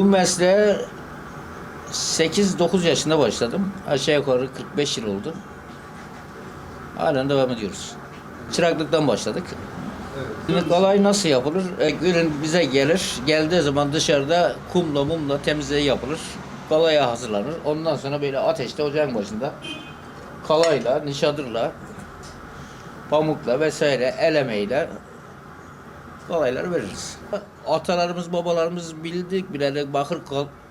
Bu mesleğe 8-9 yaşında başladım. Aşağı yukarı 45 yıl oldu. Halen devam ediyoruz. Çıraklıktan başladık. Şimdi kolay nasıl yapılır? E, ürün bize gelir. Geldiği zaman dışarıda kumla mumla temizliği yapılır. Kalaya hazırlanır. Ondan sonra böyle ateşte ocağın başında kalayla, nişadırla, pamukla vesaire el emeğiyle kolayları veririz. Atalarımız, babalarımız bildik bileli bakır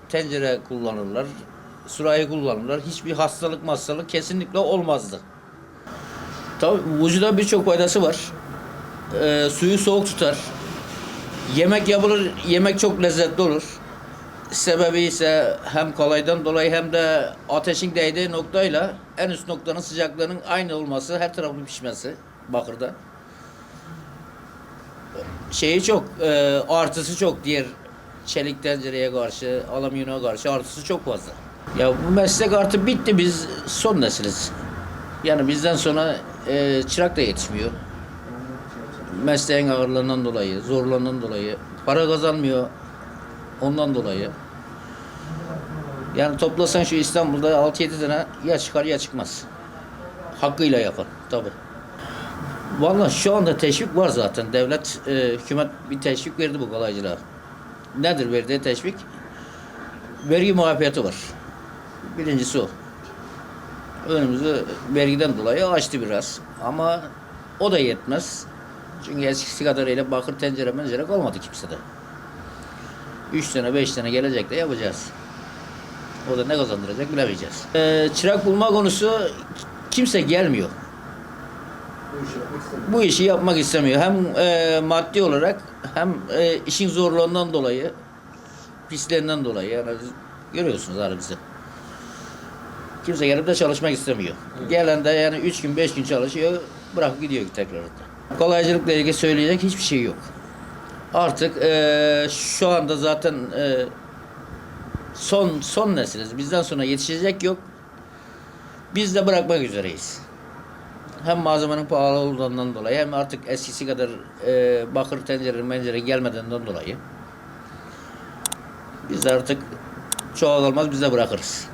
tencere kullanırlar. Sürahi kullanırlar. Hiçbir hastalık hastalık kesinlikle olmazdı. Tabii vücuda birçok faydası var. Ee, suyu soğuk tutar. Yemek yapılır, yemek çok lezzetli olur. Sebebi ise hem kolaydan dolayı hem de ateşin değdiği noktayla en üst noktanın sıcaklığının aynı olması, her tarafın pişmesi bakırda. Şeyi çok, e, artısı çok diğer çelik tencereye karşı, alüminyona karşı artısı çok fazla. Ya bu meslek artık bitti, biz son nesiliz. Yani bizden sonra e, çırak da yetişmiyor. Mesleğin ağırlığından dolayı, zorluğundan dolayı, para kazanmıyor ondan dolayı. Yani toplasan şu İstanbul'da 6-7 tane ya çıkar ya çıkmaz. Hakkıyla yapan tabi. Vallahi şu anda teşvik var zaten. Devlet, e, hükümet bir teşvik verdi bu kolaycılığa. Nedir verdiği teşvik? Vergi muafiyeti var. Birincisi o. Önümüzü vergiden dolayı açtı biraz. Ama o da yetmez. Çünkü eskisi kadarıyla bakır tencere mencere kalmadı kimsede. Üç tane beş tane gelecek de yapacağız. O da ne kazandıracak bilemeyeceğiz. Ee, çırak bulma konusu kimse gelmiyor. Bu işi yapmak istemiyor. Hem e, maddi olarak hem e, işin zorluğundan dolayı, pisliğinden dolayı. Yani görüyorsunuz halimizi. Kimse gelip de çalışmak istemiyor. Gelen de yani üç gün beş gün çalışıyor, bırakıp gidiyor tekrar. Kolaycılıkla ilgili söyleyecek hiçbir şey yok. Artık e, şu anda zaten e, son son nesiliz. Bizden sonra yetişecek yok. Biz de bırakmak üzereyiz. Hem malzemenin pahalı olduğundan dolayı hem artık eskisi kadar e, bakır tencere mencere gelmediğinden dolayı biz de artık çoğalmaz biz de bırakırız.